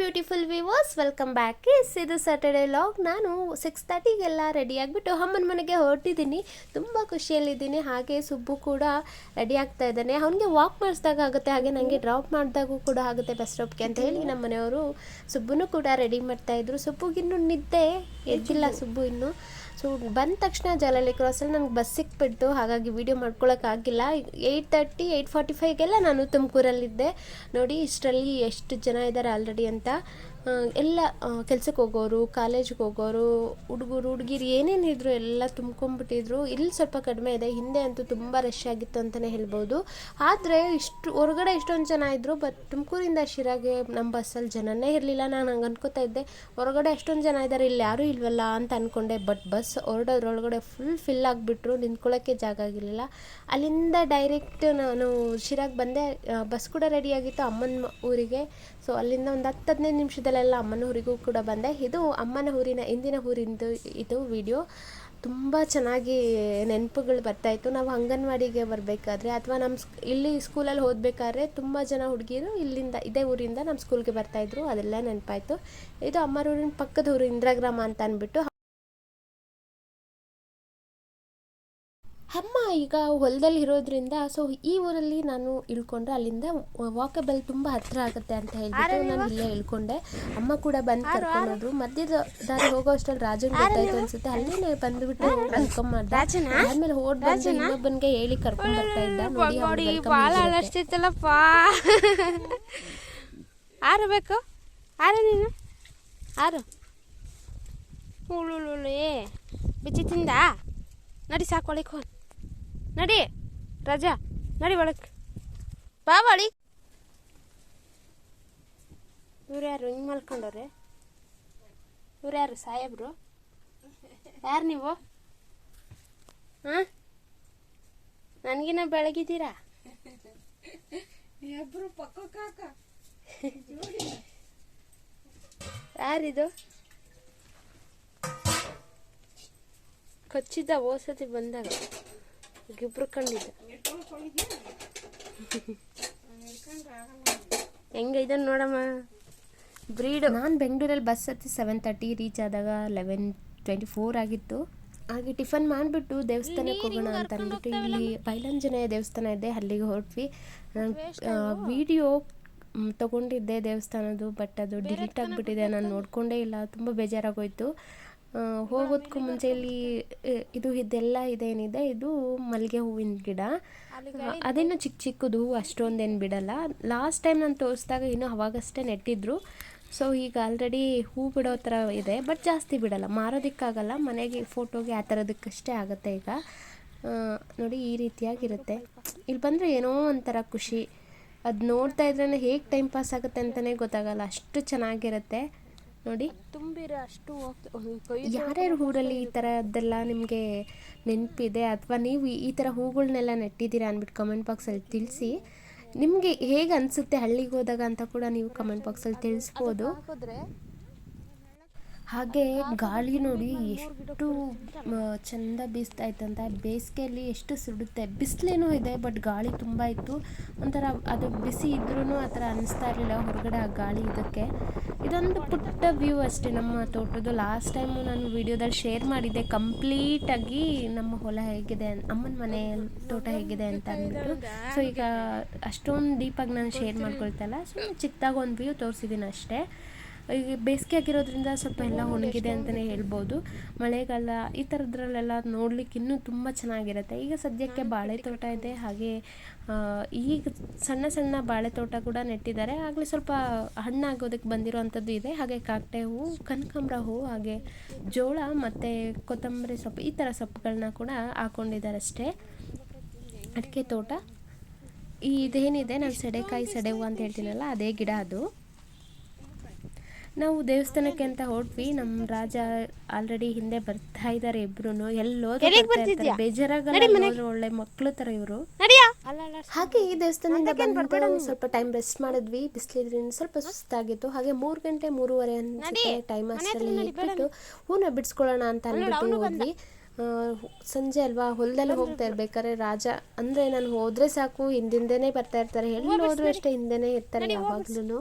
Beautiful viewers welcome back is ಇದು Saturday log ನಾನು six ತರ್ಟಿಗೆಲ್ಲ ರೆಡಿ ಆಗಿಬಿಟ್ಟು ಅಮ್ಮನ ಮನೆಗೆ ಹೊರಟಿದ್ದೀನಿ. ತುಂಬ ಖುಷಿಯಲ್ಲಿದ್ದೀನಿ. ಹಾಗೆ ಸುಬ್ಬು ಕೂಡ ರೆಡಿ ಆಗ್ತಾ ಇದ್ದಾನೆ. ಅವನಿಗೆ ವಾಕ್ ಮಾಡಿಸಿದಾಗ ಆಗುತ್ತೆ. ಹಾಗೆ ನನಗೆ ಡ್ರಾಪ್ ಮಾಡಿದಾಗೂ ಕೂಡ ಆಗುತ್ತೆ ಬಸ್ ಸ್ಟಾಪ್ಗೆ ಅಂತ ಹೇಳಿ ನಮ್ಮ ಮನೆಯವರು ಸುಬ್ಬುನು ಕೂಡ ರೆಡಿ ಮಾಡ್ತಾ ಸುಬ್ಬುಗಿನ್ನೂ ಸುಬ್ಬುಗಿನ್ನು ನಿದ್ದೆ ಎದ್ದಿಲ್ಲ ಸುಬ್ಬು ಇನ್ನು. ಸೊ, ಬಂದ ತಕ್ಷಣ ಜಲಲಿ ಕ್ರಾಸಲ್ಲಿ ನನಗೆ ಬಸ್ ಸಿಕ್ಬಿಡ್ತು. ಹಾಗಾಗಿ ವಿಡಿಯೋ ಮಾಡ್ಕೊಳಕ್ಕಾಗಿಲ್ಲ ಏಯ್ಟ್ ತರ್ಟಿ ಏಯ್ಟ್ ಫಾರ್ಟಿ ಫೈವ್ಗೆಲ್ಲ ನಾನು ತುಮಕೂರಲ್ಲಿದ್ದೆ. ನೋಡಿ, ಇಷ್ಟರಲ್ಲಿ ಎಷ್ಟು ಜನ ಇದ್ದಾರೆ ಆಲ್ರೆಡಿ ಅಂತ. ಎಲ್ಲ ಕೆಲ್ಸಕ್ಕೆ ಹೋಗೋರು ಕಾಲೇಜ್ಗೆ ಹೋಗೋರು, ಹುಡುಗರು, ಹುಡುಗಿರು ಏನೇನಿದ್ರು ಎಲ್ಲ ತುಂಬ್ಕೊಂಡ್ಬಿಟ್ಟಿದ್ರು. ಇಲ್ಲಿ ಸ್ವಲ್ಪ ಕಡಿಮೆ ಇದೆ. ಹಿಂದೆ ಅಂತೂ ತುಂಬ ರಶ್ ಆಗಿತ್ತು ಅಂತಲೇ ಹೇಳ್ಬೋದು. ಆದರೆ ಇಷ್ಟು, ಹೊರಗಡೆ ಇಷ್ಟೊಂದು ಜನ ಇದ್ದರು ಬಟ್ ತುಮಕೂರಿಂದ ಶಿರಾಗೆ ನಮ್ಮ ಬಸ್ಸಲ್ಲಿ ಜನನೇ ಇರಲಿಲ್ಲ. ನಾನು ಹಂಗೆ ಅನ್ಕೋತಾ ಇದ್ದೆ, ಹೊರಗಡೆ ಅಷ್ಟೊಂದು ಜನ ಇದ್ದಾರೆ ಇಲ್ಲಿ ಯಾರೂ ಇಲ್ವಲ್ಲ ಅಂತ ಅಂದ್ಕೊಂಡೆ ಬಟ್ ಬಸ್ ಹೊರಡೋದ್ರೊಳಗಡೆ ಫುಲ್ ಫಿಲ್ ಆಗಿಬಿಟ್ರು. ನಿಂತ್ಕೊಳ್ಳೋಕ್ಕೆ ಜಾಗ ಆಗಿರಲಿಲ್ಲ. ಅಲ್ಲಿಂದ ಡೈರೆಕ್ಟ್ ನಾನು ಶಿರಾಗೆ ಬಂದೆ. ಬಸ್ ಕೂಡ ರೆಡಿಯಾಗಿತ್ತು ಅಮ್ಮನ ಊರಿಗೆ. ಸೊ ಅಲ್ಲಿಂದ ಒಂದು ಹತ್ತು ಹದಿನೈದು ನಿಮಿಷದಲ್ಲೆಲ್ಲ ಅಮ್ಮನ ಊರಿಗೂ ಕೂಡ ಬಂದೆ. ಇದು ಅಮ್ಮನ ಊರಿನ, ಇಂದಿನ ಊರಿಂದು ಇದು ವಿಡಿಯೋ. ತುಂಬ ಚೆನ್ನಾಗಿ ನೆನಪುಗಳು ಬರ್ತಾಯಿತ್ತು ನಾವು ಅಂಗನವಾಡಿಗೆ ಬರಬೇಕಾದ್ರೆ ಅಥವಾ ನಮ್ಮ ಇಲ್ಲಿ ಸ್ಕೂಲಲ್ಲಿ ಓದಬೇಕಾದ್ರೆ ತುಂಬ ಜನ ಹುಡುಗಿಯರು ಇಲ್ಲಿಂದ, ಇದೇ ಊರಿಂದ ನಮ್ಮ ಸ್ಕೂಲ್ಗೆ ಬರ್ತಾಯಿದ್ರು ಅದೆಲ್ಲ ನೆನಪಾಯಿತು. ಇದು ಅಮ್ಮರೂರಿನ ಪಕ್ಕದ ಊರು, ಇಂದ್ರಾಗ್ರಾಮ ಅಂತ ಅಂದ್ಬಿಟ್ಟು ಅಮ್ಮ ಈಗ ಹೊಲದಲ್ಲಿ ಇರೋದ್ರಿಂದ ಸೊ ಈ ಊರಲ್ಲಿ ನಾನು ಇಳ್ಕೊಂಡ್ರೆ ಅಲ್ಲಿಂದ ವಾಕಬಲ್ ತುಂಬ ಹತ್ರ ಆಗುತ್ತೆ ಅಂತ ಹೇಳ್ಬಿಟ್ಟು ನಾನು ಇಲ್ಲೇ ಇಳ್ಕೊಂಡೆ. ಅಮ್ಮ ಕೂಡ ಬಂದು ಕರ್ಕೊಂಡ್ರು ಮಧ್ಯದ ದಾರಿ ಹೋಗೋ ಅಷ್ಟ್ರಲ್ಲಿ ರಾಜನ್ ಗೊತ್ತಾಯ್ತು ಅನ್ಸುತ್ತೆ. ಅಲ್ಲೇ ಬಂದ್ಬಿಟ್ಟು ವೆಲ್ಕಮ್ ಮಾಡ್ದೆ ಆದ್ಮೇಲೆ ಓಡ್ ಬಂದು ಇನ್ನೊಬ್ಬನ್ಗೆ ಹೇಳಿ ಕರ್ಕೊಂಡ್ ಬರ್ತಾ ಇದ್ದ. ನೋಡಿ ಭಾಳ ಹೇಗಿರುತ್ತೆ. ಆರು ಬೇಕು? ಆರು ನೀನು? ಆರು? ಉಳ್ಳುಳ್ಳು ಏ ಬಿಚ್ಚಿ ತಿಂದ? ನಡಿ ಸಾಕು ಒಳಗೆ ಹೋಗಿ. ನಡಿ ರಜಾ ನಡಿ ಒಳಕ್ಕೆ ಬಾ ಬಾಳಿ. ಇವ್ರು ಯಾರು ಹಿಂಗೆ ಮಲ್ಕೊಂಡವ್ರೆ? ಇವ್ರು ಯಾರು ಸಾಹೇಬ್ರು? ಯಾರು ನೀವು? ಹಾಂ? ನನಗಿನ್ನ ಬೆಳಗಿದ್ದೀರಾ? ಯಾರಿದು? ಕಚ್ಚಿದ್ದ ಓಸತಿ ಬಂದಾಗ. ಇಬ್ರು ಕಂಡಿದ್ದ. ಹೆಂಗ ಇದನ್ನ ನೋಡಮ್ಮ? ಬ್ರೀಡ್. ನಾನು ಬೆಂಗಳೂರಲ್ಲಿ ಬಸ್ ಹತ್ತಿ ಸೆವೆನ್ ತರ್ಟಿ ರೀಚ್ ಆದಾಗ ಲೆವೆನ್ ಟ್ವೆಂಟಿ ಫೋರ್ ಆಗಿತ್ತು. ಹಾಗೆ ಟಿಫನ್ ಮಾಡಿಬಿಟ್ಟು ದೇವಸ್ಥಾನಕ್ಕೆ ಹೋಗೋಣ ಅಂತ ಅಂದ್ಬಿಟ್ಟು ಇಲ್ಲಿ ಬೈಲಂಜನೇಯ ದೇವಸ್ಥಾನ ಇದೆ ಅಲ್ಲಿಗೆ ಹೊರಟ್ವಿ. ವಿಡಿಯೋ ತಗೊಂಡಿದ್ದೆ ದೇವಸ್ಥಾನದ್ದು ಬಟ್ ಅದು ಡಿಲೀಟ್ ಆಗಿಬಿಟ್ಟಿದೆ. ನಾನು ನೋಡಿಕೊಂಡೇ ಇಲ್ಲ. ತುಂಬ ಬೇಜಾರಾಗೋಯ್ತು. ಹೋಗೋದಕ್ಕೂ ಮುಂಚೆ ಇಲ್ಲಿ ಇದು ಇದೆಲ್ಲ ಇದೇನಿದೆ ಇದು ಮಲ್ಲಿಗೆ ಹೂವಿನ ಗಿಡ. ಅದೇನು ಚಿಕ್ಕ ಚಿಕ್ಕದು ಹೂವು ಅಷ್ಟೊಂದೇನು ಬಿಡಲ್ಲ. ಲಾಸ್ಟ್ ಟೈಮ್ ನಾನು ತೋರಿಸಿದಾಗ ಇನ್ನೂ ಅವಾಗಷ್ಟೇ ನೆಟ್ಟಿದ್ರು. ಸೊ ಈಗ ಆಲ್ರೆಡಿ ಹೂ ಬಿಡೋ ಥರ ಇದೆ ಬಟ್ ಜಾಸ್ತಿ ಬಿಡಲ್ಲ. ಮಾರೋದಕ್ಕಾಗಲ್ಲ ಮನೆಗೆ ಫೋಟೋಗೆ ಆ ಥರದಕ್ಕಷ್ಟೇ ಆಗುತ್ತೆ ಈಗ. ನೋಡಿ ಈ ರೀತಿಯಾಗಿರುತ್ತೆ. ಇಲ್ಲಿ ಬಂದರೆ ಏನೋ ಒಂಥರ ಖುಷಿ. ಅದು ನೋಡ್ತಾ ಇದ್ರೇ ಹೇಗೆ ಟೈಮ್ ಪಾಸ್ ಆಗುತ್ತೆ ಅಂತಲೇ ಗೊತ್ತಾಗಲ್ಲ. ಅಷ್ಟು ಚೆನ್ನಾಗಿರುತ್ತೆ. ನೋಡಿ. ತುಂಬಿರೋ ಅಷ್ಟು ಯಾರ್ಯಾರ ಊರಲ್ಲಿ ಈ ಥರದ್ದೆಲ್ಲ ನಿಮಗೆ ನೆನಪಿದೆ ಅಥವಾ ನೀವು ಈ ಥರ ಹೂಗಳನ್ನೆಲ್ಲ ನೆಟ್ಟಿದ್ದೀರಾ ಅಂದ್ಬಿಟ್ಟು ಕಮೆಂಟ್ ಬಾಕ್ಸಲ್ಲಿ ತಿಳಿಸಿ. ನಿಮಗೆ ಹೇಗೆ ಅನಿಸುತ್ತೆ ಹಳ್ಳಿಗೆ ಹೋದಾಗ ಅಂತ ಕೂಡ ನೀವು ಕಮೆಂಟ್ ಬಾಕ್ಸಲ್ಲಿ ತಿಳಿಸ್ಬೋದು. ಹಾಗೆ ಗಾಳಿ ನೋಡಿ ಎಷ್ಟು ಚಂದ ಬೀಸ್ತಾ ಇತ್ತಂತ ಬೇಸಿಗೆಯಲ್ಲಿ ಎಷ್ಟು ಸುಡುತ್ತೆ. ಬಿಸಿಲೇನೂ ಇದೆ, ಬಟ್ ಗಾಳಿ ತುಂಬ ಇತ್ತು. ಒಂಥರ ಅದು ಬಿಸಿ ಇದ್ರೂ ಆ ಥರ ಅನ್ನಿಸ್ತಾ ಇರಲಿಲ್ಲ ಹೊರಗಡೆ ಆ ಗಾಳಿ ಇದಕ್ಕೆ. ಇದೊಂದು ಪುಟ್ಟ ವ್ಯೂ ಅಷ್ಟೇ ನಮ್ಮ ತೋಟದ್ದು. ಲಾಸ್ಟ್ ಟೈಮು ನಾನು ವಿಡಿಯೋದಲ್ಲಿ ಶೇರ್ ಮಾಡಿದ್ದೆ. ಕಂಪ್ಲೀಟಾಗಿ ನಮ್ಮ ಹೊಲ ಹೇಗಿದೆ ಅಮ್ಮನ ಮನೆ ತೋಟ ಹೇಗಿದೆ ಅಂತ ಅಂದ್ಬಿಟ್ಟು. ಸೊ, ಈಗ ಅಷ್ಟೊಂದು ಡೀಪಾಗಿ ನಾನು ಶೇರ್ ಮಾಡ್ಕೊಳ್ತಲ್ಲ ಸೊ ಚಿಕ್ಕದಾಗಿ ಒಂದು ವ್ಯೂ ತೋರಿಸಿದ್ದೀನಿ ಅಷ್ಟೇ. ಈಗ ಬೇಸಿಗೆ ಆಗಿರೋದ್ರಿಂದ ಸ್ವಲ್ಪ ಎಲ್ಲ ಒಣಗಿದೆ ಅಂತಲೇ ಹೇಳ್ಬೋದು. ಮಳೆಗಾಲ ಈ ಥರದ್ರಲ್ಲೆಲ್ಲ ನೋಡ್ಲಿಕ್ಕೆ ಇನ್ನೂ ತುಂಬ ಚೆನ್ನಾಗಿರುತ್ತೆ. ಈಗ ಸದ್ಯಕ್ಕೆ ಬಾಳೆ ತೋಟ ಇದೆ. ಹಾಗೆ ಈಗ ಸಣ್ಣ ಸಣ್ಣ ಬಾಳೆ ತೋಟ ಕೂಡ ನೆಟ್ಟಿದ್ದಾರೆ. ಆಗಲೇ ಸ್ವಲ್ಪ ಹಣ್ಣಾಗೋದಕ್ಕೆ ಬಂದಿರೋವಂಥದ್ದು ಇದೆ. ಹಾಗೆ ಕಾಕಟೆ ಹೂವು ಕನಕಾಂಬ್ರ ಹೂವು ಹಾಗೆ ಜೋಳ ಮತ್ತು ಕೊತ್ತಂಬರಿ ಸೊಪ್ಪು, ಈ ಥರ ಸೊಪ್ಪುಗಳನ್ನ ಕೂಡ ಹಾಕ್ಕೊಂಡಿದ್ದಾರೆ ಅಷ್ಟೇ. ಅಡಿಕೆ ತೋಟ. ಇದೇನಿದೆ? ನಾನು ಸೆಡೆಕಾಯಿ ಸೆಡೆ ಹೂವು ಅಂತ ಹೇಳ್ತೀನಲ್ಲ, ಅದೇ ಗಿಡ ಅದು. ನಾವು ದೇವಸ್ಥಾನಕ್ಕೆ ಅಂತ ಹೊರಟ್ವಿ ನಮ್ಮ ರಾಜ ಆಲ್ರೆಡಿ ಹಿಂದೆ ಬರ್ತಾ ಇದ್ದಾರೆ ಇಬ್ರು ಎಲ್ಲೋ ಬೇಜಾರಾಗಲ್ಲ ನೋಡ್ರಿ, ಒಳ್ಳೆ ಮಕ್ಕಳು ತರ ಇವರು. ಹಾಗೆ ಈ ದೇವಸ್ಥಾನದಿಂದ ಬಂದು ಸ್ವಲ್ಪ ಟೈಮ್ ರೆಸ್ಟ್ ಮಾಡಿದ್ವಿ. ಬಿಸಿಲಿದ್ರಿಂದ ಸ್ವಲ್ಪ ಸುಸ್ತಾಗಿತ್ತು. ಹಾಗೆ ಮೂರು ಗಂಟೆ ಮೂರುವರೆ ಅನ್ಸುತ್ತೆ ಟೈಮ್ ಅಷ್ಟರಲ್ಲಿ ಇಟ್ಬಿಟ್ಟು ಹೂನ ಬಿಡಿಸ್ಕೊಳ್ಳೋಣ ಅಂತ ಅಂದ್ಬಿಟ್ಟು ಹೋದ್ವಿ. ಆ, ಸಂಜೆ ಅಲ್ವಾ? ಹೊಲದಲ್ಲಿ ಹೋಗ್ತಾ ಇರ್ಬೇಕಾದ್ರೆ ರಾಜ ಅಂದ್ರೆ ನಾನು ಹೋದ್ರೆ ಸಾಕು ಹಿಂದಿಂದೇನೆ ಬರ್ತಾ ಇರ್ತಾರೆ. ಎಲ್ಲಿ ಹೋದ್ರು ಅಷ್ಟೇ ಹಿಂದೆನೆ ಇರ್ತಾರೆ ಯಾವಾಗ್ಲೂ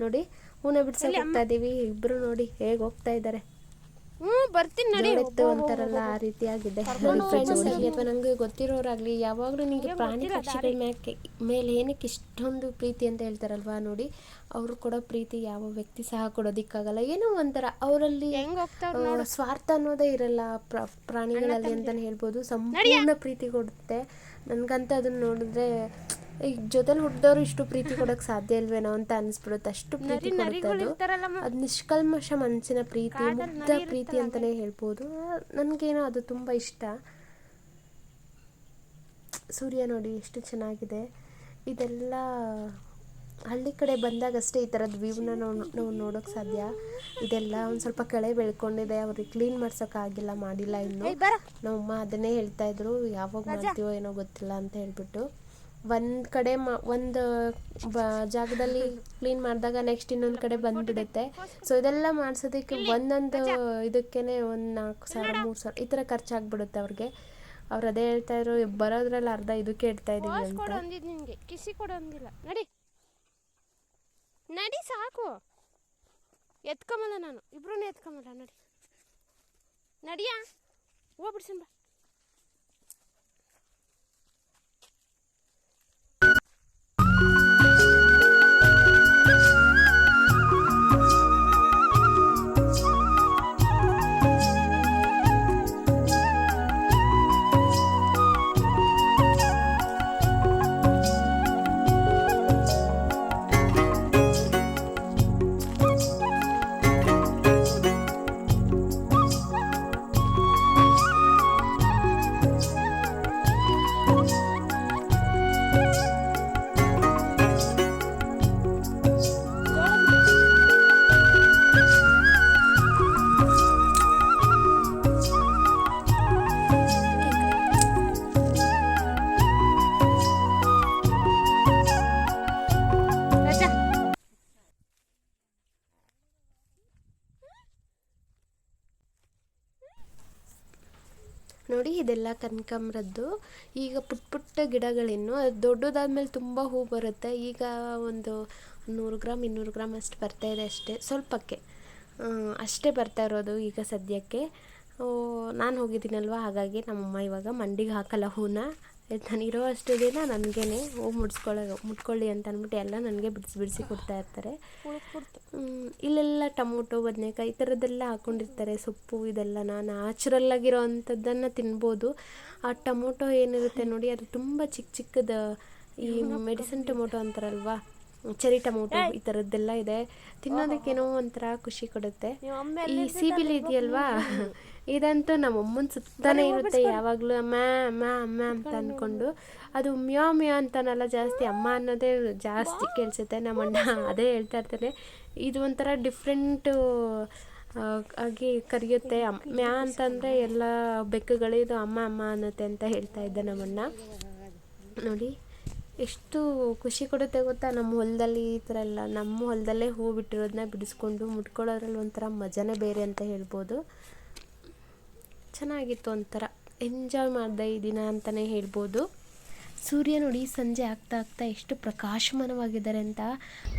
ನೋಡಿ ಹೂನ ಬಿಡ್ಸಕ್ ಹೋಗ್ತಾ ಇದೀವಿ ಇಬ್ರು ನೋಡಿ ಹೇಗ್ ಹೋಗ್ತಾ ಇದ್ದಾರೆ ಹ್ಮ್ ಬರ್ತೀನಿ ನಡಿ. ಜೋಡೆತ್ತು ಅಂತಾರಲ್ಲ ಆ ರೀತಿಯಾಗಿದೆ. ಅಥವಾ ನಂಗೆ ಗೊತ್ತಿರೋರಾಗ್ಲಿ ಯಾವಾಗಲೂ ನಿಮಗೆ ಪ್ರಾಣಿ ಪಕ್ಷಿಗಳ ಮ್ಯಾಕೆ ಮೇಲೆ ಏನಕ್ಕೆ ಇಷ್ಟೊಂದು ಪ್ರೀತಿ ಅಂತ ಹೇಳ್ತಾರಲ್ವಾ ನೋಡಿ. ಅವರು ಕೊಡೋ ಪ್ರೀತಿ ಯಾವ ವ್ಯಕ್ತಿ ಸಹ ಕೊಡೋದಿಕ್ಕಾಗಲ್ಲ. ಏನೋ ಒಂಥರ ಅವರಲ್ಲಿ ಸ್ವಾರ್ಥ ಅನ್ನೋದೇ ಇರಲ್ಲ ಪ್ರಾಣಿಗಳಲ್ಲಿ ಅಂತಾನೆ ಹೇಳ್ಬೋದು. ಸಂಪೂರ್ಣ ಪ್ರೀತಿ ಕೊಡುತ್ತೆ. ನನ್ಗಂತ ಅದನ್ನ ನೋಡಿದ್ರೆ ಈಗ ಜೊತೆಲಿ ಹುಟ್ಟಿದವ್ರು ಇಷ್ಟು ಪ್ರೀತಿ ಕೊಡಕ್ ಸಾಧ್ಯ ಇಲ್ವೇನೋ ಅಂತ ಅನ್ಸ್ಬಿಡುತ್ತೆ. ಅಷ್ಟು ಪ್ರೀತಿ ಕೊಡುತ್ತೆ ಅದು. ಅದು ನಿಷ್ಕಲ್ಮಶ ಮನಸ್ಸಿನ ಪ್ರೀತಿ ಮುಗ್ಧ ಪ್ರೀತಿ ಅಂತಾನೆ ಹೇಳ್ಬೋದು. ನನಗೇನೋ ಅದು ತುಂಬ ಇಷ್ಟ. ಸೂರ್ಯ ನೋಡಿ ಎಷ್ಟು ಚೆನ್ನಾಗಿದೆ. ಇದೆಲ್ಲ ಹಳ್ಳಿ ಕಡೆ ಬಂದಾಗಷ್ಟೇ ಈ ಥರದ ವ್ಯೂವ್ನ ನಾವು ನಾವು ನೋಡೋಕೆ ಸಾಧ್ಯ. ಇದೆಲ್ಲ ಒಂದು ಸ್ವಲ್ಪ ಕಳೆ ಬೆಳ್ಕೊಂಡಿದೆ. ಅವ್ರಿಗೆ ಕ್ಲೀನ್ ಮಾಡ್ಸೋಕ್ಕಾಗಿಲ್ಲ ಮಾಡಿಲ್ಲ ಇನ್ನು. ನಮ್ಮಮ್ಮ ಅದನ್ನೇ ಹೇಳ್ತಾ ಇದ್ರು. ಯಾವಾಗ ಮಾಡ್ತೀವೋ ಏನೋ ಗೊತ್ತಿಲ್ಲ ಅಂತ ಹೇಳ್ಬಿಟ್ಟು. ಒಂದು ಕಡೆ ಮ ಒಂದು ಬ ಜಾಗದಲ್ಲಿ ಕ್ಲೀನ್ ಮಾಡಿದಾಗ ನೆಕ್ಸ್ಟ್ ಇನ್ನೊಂದು ಕಡೆ ಬಂದ್ಬಿಡುತ್ತೆ. ಸೊ ಇದೆಲ್ಲ ಮಾಡ್ಸೋದಕ್ಕೆ ಒಂದೊಂದು ಇದಕ್ಕೇನೆ ಒಂದು ನಾಲ್ಕು ಸಾವಿರ ಮೂರು ಸಾವಿರ ಈ ಥರ ಖರ್ಚಾಗ್ಬಿಡುತ್ತೆ ಅವ್ರಿಗೆ. ಅವ್ರು ಅದೇ ಹೇಳ್ತಾ ಇದ್ರು ಬರೋದ್ರಲ್ಲಿ ಅರ್ಧ ಇದಕ್ಕೆ ಇಡ್ತಾ ಇದೀವಿ ವಾಸ್ ಅಂತ. ಕಿಸಿ ಕೊಡೋಂಗಿಲ್ಲ ನಡಿ. ನಡಿ ಸಾಕು. ಎತ್ಕೊಂಬಲ್ಲ ನಾನು. ಇಬ್ರು ಎತ್ಕೊಂಬಲ್ಲ ನಡಿ. ನಡಿಯಾ? ಹೂವು ಬಿಡ್ಸಂಬ ನೋಡಿ ಇದೆಲ್ಲ ಕನಕಾಂಬ್ರದ್ದು. ಈಗ ಪುಟ್ಟ ಪುಟ್ಟ ಗಿಡಗಳೇನು ಅದು ದೊಡ್ಡದಾದ್ಮೇಲೆ ತುಂಬ ಹೂ ಬರುತ್ತೆ. ಈಗ ಒಂದು ನೂರು ಗ್ರಾಮ್, ಇನ್ನೂರು ಗ್ರಾಮ್ ಅಷ್ಟು ಬರ್ತಾ ಇದೆ ಅಷ್ಟೇ. ಸ್ವಲ್ಪಕ್ಕೆ. ಅಷ್ಟೇ ಬರ್ತಾ ಇರೋದು ಈಗ ಸದ್ಯಕ್ಕೆ. ನಾನು ಹೋಗಿದ್ದೀನಲ್ವ? ಹಾಗಾಗಿ ನಮ್ಮಮ್ಮ ಇವಾಗ ಮಂಡಿಗೆ ಹಾಕಲ್ಲ ಹೂನ. ನಾನು ಇರೋ ಅಷ್ಟು ದಿನ ನನಗೇನೆ ಹೂ ಮುಡ್ಸ್ಕೊಳ್ಳೋ ಮುಟ್ಕೊಳ್ಳಿ ಅಂತ ಅಂದ್ಬಿಟ್ಟು ಎಲ್ಲ ನನಗೆ ಬಿಡಿಸಿ ಬಿಡಿಸಿ ಕೊಡ್ತಾ ಇರ್ತಾರೆ. ಇಲ್ಲೆಲ್ಲ ಟೊಮೊಟೊ ಬದನೆಕಾಯಿ ಈ ಥರದ್ದೆಲ್ಲ ಹಾಕೊಂಡಿರ್ತಾರೆ ಸೊಪ್ಪು ಇದೆಲ್ಲನ ನ್ಯಾಚುರಲ್ ಆಗಿರೋ ಅಂಥದ್ದನ್ನು ತಿನ್ಬೋದು. ಆ ಟೊಮೊಟೊ ಏನಿರುತ್ತೆ ನೋಡಿ ಅದು ತುಂಬ ಚಿಕ್ಕ ಚಿಕ್ಕದ ಈ ಮೆಡಿಸಿನ್ ಟೊಮೊಟೊ ಅಂತಾರಲ್ವಾ? ಚೆರಿ ಟೊಮೊಟೊ ಈ ಥರದ್ದೆಲ್ಲ ಇದೆ. ತಿನ್ನೋದಕ್ಕೇನೋ ಒಂಥರ ಖುಷಿ ಕೊಡುತ್ತೆ. ಈ ಸಿಬಿಲ್ ಇದೆಯಲ್ವಾ? ಇದಂತೂ ನಮ್ಮ ಅಮ್ಮನ ಸುತ್ತಾನೆ ಇರುತ್ತೆ ಯಾವಾಗಲೂ ಅಮ್ಮ ಅಮ್ಮ ಅಮ್ಮ ಅಂತ ಅಂದ್ಕೊಂಡು ಅದು ಮ್ಯಾ ಮ್ಯೋ ಅಂತಾನಲ್ಲ ಜಾಸ್ತಿ ಅಮ್ಮ ಅನ್ನೋದೇ ಜಾಸ್ತಿ ಕೇಳಿಸುತ್ತೆ ನಮ್ಮ ಅಣ್ಣ ಅದೇ ಹೇಳ್ತಾ ಇರ್ತಾನೆ. ಇದು ಒಂಥರ ಡಿಫ್ರೆಂಟು ಆಗಿ ಕರೆಯುತ್ತೆ. ಅಮ್ಮ ಮ್ಯಾ ಅಂತಂದರೆ ಎಲ್ಲ ಬೆಕ್ಕುಗಳು ಇದು ಅಮ್ಮ ಅಮ್ಮ ಅನ್ನತ್ತೆ ಅಂತ ಹೇಳ್ತಾ ಇದ್ದೆ ನಮ್ಮಣ್ಣ ನೋಡಿ ಎಷ್ಟು ಖುಷಿ ಕೊಡುತ್ತೆ ಗೊತ್ತಾ? ನಮ್ಮ ಹೊಲದಲ್ಲಿ ಈ ಥರ ಎಲ್ಲ ನಮ್ಮ ಹೊಲದಲ್ಲೇ ಹೂ ಬಿಟ್ಟಿರೋದನ್ನ ಬಿಡಿಸ್ಕೊಂಡು ಮುಟ್ಕೊಳ್ಳೋದ್ರಲ್ಲಿ ಒಂಥರ ಮಜಾನೇ ಬೇರೆ ಅಂತ ಹೇಳ್ಬೋದು. ಚೆನ್ನಾಗಿತ್ತು ಒಂಥರ. ಎಂಜಾಯ್ ಮಾಡಿದೆ ಈ ದಿನ ಅಂತಲೇ ಹೇಳ್ಬೋದು. ಸೂರ್ಯ ನೋಡಿ ಸಂಜೆ ಆಗ್ತಾ ಆಗ್ತಾ ಎಷ್ಟು ಪ್ರಕಾಶಮಾನವಾಗಿದ್ದಾರೆ ಅಂತ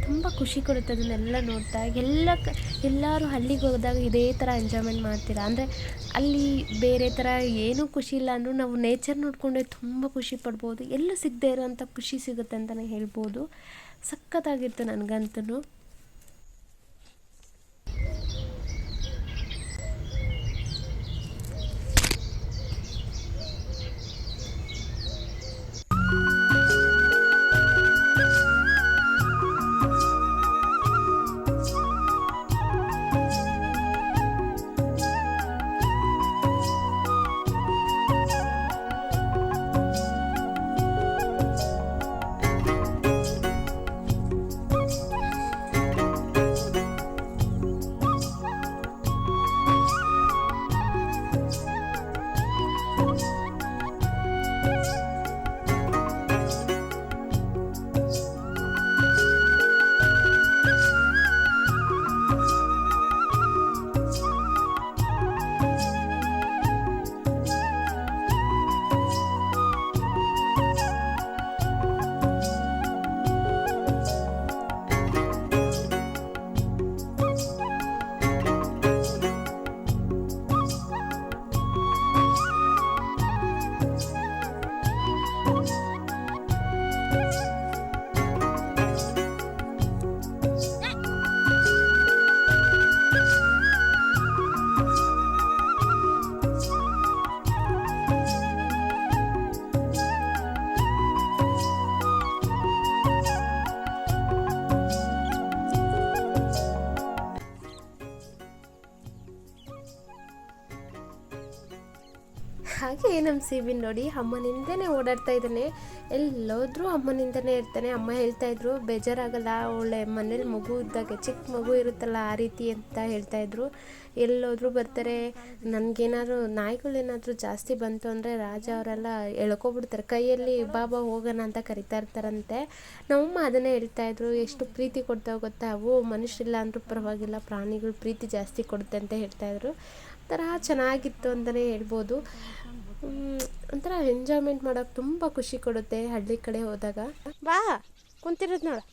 ತುಂಬ ಖುಷಿ ಕೊಡುತ್ತೆ ಅದನ್ನೆಲ್ಲ ನೋಡ್ತಾ. ಎಲ್ಲ ಕ, ಎಲ್ಲರೂ ಹಳ್ಳಿಗೆ ಹೋದಾಗ ಇದೇ ಥರ ಎಂಜಾಯ್ಮೆಂಟ್ ಮಾಡ್ತೀರಾ? ಅಂದರೆ ಅಲ್ಲಿ ಬೇರೆ ಥರ ಏನೂ ಖುಷಿ ಇಲ್ಲ ಅಂದರೂ ನಾವು ನೇಚರ್ ನೋಡಿಕೊಂಡೆ ತುಂಬ ಖುಷಿ ಪಡ್ಬೋದು. ಎಲ್ಲೂ ಸಿಗದೇ ಇರೋಂಥ ಖುಷಿ ಸಿಗುತ್ತೆ ಅಂತಲೇ ಹೇಳ್ಬೋದು. ಸಖತ್ತಾಗಿತ್ತು ನನಗಂತೂ. ಹಾಗೆ ನಮ್ಮ ಸಿಬಿನ್ ನೋಡಿ ಅಮ್ಮನಿಂದನೇ ಓಡಾಡ್ತಾ ಇದ್ದಾನೆ. ಎಲ್ಲೋದ್ರೂ ಅಮ್ಮನಿಂದನೇ ಇರ್ತಾನೆ. ಅಮ್ಮ ಹೇಳ್ತಾ ಇದ್ರು, ಬೇಜಾರಾಗಲ್ಲ, ಒಳ್ಳೆ ಮನೇಲಿ ಮಗು ಇದ್ದಾಗ, ಚಿಕ್ಕ ಮಗು ಇರುತ್ತಲ್ಲ ಆ ರೀತಿ ಅಂತ ಹೇಳ್ತಾ ಇದ್ರು. ಎಲ್ಲೋದ್ರೂ ಬರ್ತಾರೆ. ನನಗೇನಾದ್ರು, ನಾಯಿಗಳೇನಾದರೂ ಜಾಸ್ತಿ ಬಂತು ಅಂದರೆ ರಾಜ ಅವರೆಲ್ಲ ಎಳ್ಕೊಬಿಡ್ತಾರೆ. ಕೈಯಲ್ಲಿ, ಬಾಬಾ, ಹೋಗೋಣ ಅಂತ ಕರಿತಾ ಇರ್ತಾರಂತೆ. ನಮ್ಮಮ್ಮ ಅದನ್ನೇ ಹೇಳ್ತಾ ಇದ್ರು. ಎಷ್ಟು ಪ್ರೀತಿ ಕೊಡ್ತಾವೆ ಗೊತ್ತಾ? ಅವು ಮನುಷ್ಯರಿಲ್ಲ ಅಂದರೂ ಪರವಾಗಿಲ್ಲ. ಪ್ರಾಣಿಗಳು ಪ್ರೀತಿ ಜಾಸ್ತಿ ಕೊಡುತ್ತೆ ಅಂತ ಹೇಳ್ತಾ ಇದ್ರು. ಒಂಥರ ಚೆನ್ನಾಗಿತ್ತು ಅಂತಲೇ ಹೇಳ್ಬೋದು. ಒಂಥರ ಎಂಜಾಯ್ಮೆಂಟ್ ಮಾಡೋಕೆ ತುಂಬ ಖುಷಿ ಕೊಡುತ್ತೆ ಹಳ್ಳಿ ಕಡೆ ಹೋದಾಗ. ಬಾ ಕುಂತಿರೋದು ನೋಡು.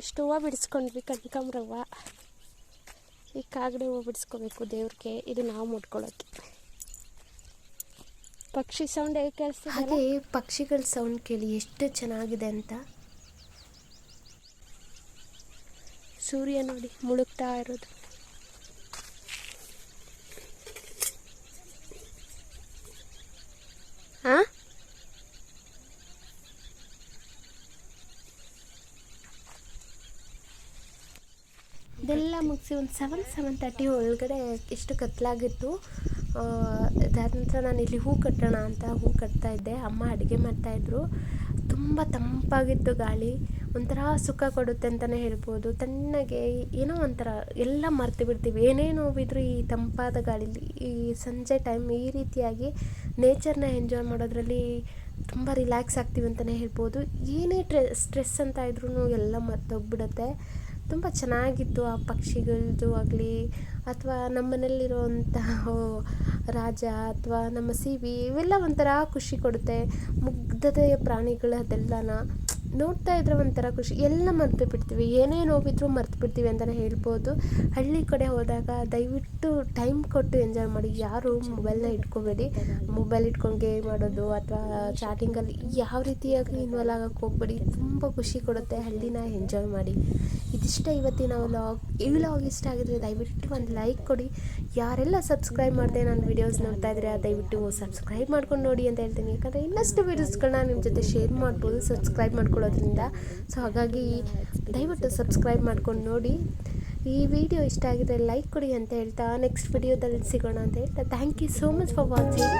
ಎಷ್ಟು ಹೂವು ಬಿಡಿಸ್ಕೊಂಡ್ವಿ ಕನಕಾಂಬ್ರವ್ವ. ಈ ಕಾಗಡೆ ಹೂವು ಬಿಡಿಸ್ಕೋಬೇಕು ದೇವ್ರಿಗೆ ಇದು ನಾವು ಮುಟ್ಕೊಳ್ಳೋಕ್ಕೆ ಪಕ್ಷಿ ಸೌಂಡ್ ಹೇಗೆ ಕೇಳಿಸ್ತಿದೆ ಹಾಗೆ ಪಕ್ಷಿಗಳ ಸೌಂಡ್ ಕೇಳಿ ಎಷ್ಟು ಚೆನ್ನಾಗಿದೆ ಅಂತ. ಸೂರ್ಯ ನೋಡಿ ಮುಳುಗ್ತಾ ಇರೋದು ಹಾಂ ಮುಗಿಸಿ ಒಂದು ಸೆವೆನ್ ಸೆವೆನ್ ತರ್ಟಿ ಒಳಗಡೆ ಎಷ್ಟು ಕತ್ತಲಾಗಿತ್ತು ಅದಾದ ನಂತರ ನಾನು ಇಲ್ಲಿ ಹೂ ಕಟ್ಟೋಣ ಅಂತ ಹೂ ಕಟ್ತಾ ಇದ್ದೆ. ಅಮ್ಮ ಅಡುಗೆ ಮಾಡ್ತಾಯಿದ್ರು ತುಂಬ ತಂಪಾಗಿತ್ತು ಗಾಳಿ. ಒಂಥರ ಸುಖ ಕೊಡುತ್ತೆ ಅಂತಲೇ ಹೇಳ್ಬೋದು. ತಣ್ಣಗೆ ಏನೋ ಒಂಥರ ಎಲ್ಲ ಮರ್ತು ಬಿಡ್ತೀವಿ. ಏನೇ ನೋವಿದ್ರು ಈ ತಂಪಾದ ಗಾಳಿಲಿ, ಈ ಸಂಜೆ ಟೈಮ್ ಈ ರೀತಿಯಾಗಿ ನೇಚರ್ನ ಎಂಜಾಯ್ ಮಾಡೋದ್ರಲ್ಲಿ ತುಂಬ ರಿಲ್ಯಾಕ್ಸ್ ಆಗ್ತೀವಿ ಅಂತಲೇ ಹೇಳ್ಬೋದು. ಏನೇ ಟ್ರೆ, ಸ್ಟ್ರೆಸ್ ಅಂತ ಇದ್ರೂ ಎಲ್ಲ ಮರ್ತೋಗ್ಬಿಡುತ್ತೆ ತುಂಬ ಚೆನ್ನಾಗಿತ್ತು ಆ ಪಕ್ಷಿಗಳದ್ದು ಆಗಲಿ ಅಥವಾ ನಮ್ಮನೇಲಿರುವಂತಹ ರಾಜ ಅಥವಾ ನಮ್ಮ ಸಿಬಿ ಇವೆಲ್ಲ ಒಂಥರ ಖುಷಿ ಕೊಡುತ್ತೆ. ಮುಗ್ಧತೆಯ ಪ್ರಾಣಿಗಳು ಅದೆಲ್ಲನ ನೋಡ್ತಾ ಇದ್ರೆ ಒಂಥರ ಖುಷಿ. ಎಲ್ಲ ಮರ್ತು ಬಿಡ್ತೀವಿ. ಏನೇ ನೋವಿದ್ರೂ ಮರ್ತು ಬಿಡ್ತೀವಿ ಅಂತಲೇ ಹೇಳ್ಬೋದು. ಹಳ್ಳಿ ಕಡೆ ಹೋದಾಗ ದಯವಿಟ್ಟು ಟೈಮ್ ಕೊಟ್ಟು ಎಂಜಾಯ್ ಮಾಡಿ. ಯಾರು ಮೊಬೈಲ್ನ ಇಟ್ಕೋಬೇಡಿ. ಮೊಬೈಲ್ ಇಟ್ಕೊಂಡು ಗೇಮ್ ಆಡೋದು ಅಥವಾ ಚಾಟಿಂಗಲ್ಲಿ ಯಾವ ರೀತಿಯಾಗಿ ಇನ್ವಾಲ್ವ್ ಆಗೋಕ್ಕೆ ಹೋಗ್ಬೇಡಿ. ತುಂಬ ಖುಷಿ ಕೊಡುತ್ತೆ. ಹಳ್ಳಿನ ಎಂಜಾಯ್ ಮಾಡಿ. ಇದಿಷ್ಟೇ ಇವತ್ತಿನ ವ್ಲಾಗ್ ಈ ವ್ಲಾಗ್ ಇಷ್ಟ ಆಗಿದ್ರೆ ದಯವಿಟ್ಟು ಒಂದು ಲೈಕ್ ಕೊಡಿ. ಯಾರೆಲ್ಲ ಸಬ್ಸ್ಕ್ರೈಬ್ ಮಾಡಿದೆ ನಾನು ವೀಡಿಯೋಸ್ ನೋಡ್ತಾ ಇದ್ರೆ ದಯವಿಟ್ಟು ಸಬ್ಸ್ಕ್ರೈಬ್ ಮಾಡ್ಕೊಂಡು ನೋಡಿ ಅಂತ ಹೇಳ್ತೀನಿ. ಯಾಕಂದರೆ ಇನ್ನಷ್ಟು ವೀಡಿಯೋಸ್ಗಳನ್ನ ನಿಮ್ಮ ಜೊತೆ ಶೇರ್ ಮಾಡ್ಬೋದು ಸಬ್ಸ್ಕ್ರೈಬ್ ಮಾಡ್ಕೊಳ್ಳೋದ್ರಿಂದ ಸೊ ಹಾಗಾಗಿ ದಯವಿಟ್ಟು ಸಬ್ಸ್ಕ್ರೈಬ್ ಮಾಡ್ಕೊಂಡು ನೋಡಿ. ಈ ವಿಡಿಯೋ ಇಷ್ಟ ಆಗಿದೆ ಲೈಕ್ ಕೊಡಿ ಅಂತ ಹೇಳ್ತಾ ನೆಕ್ಸ್ಟ್ ವಿಡಿಯೋದಲ್ಲಿ ಸಿಗೋಣ ಅಂತ ಹೇಳ್ತಾ thank you so much for watching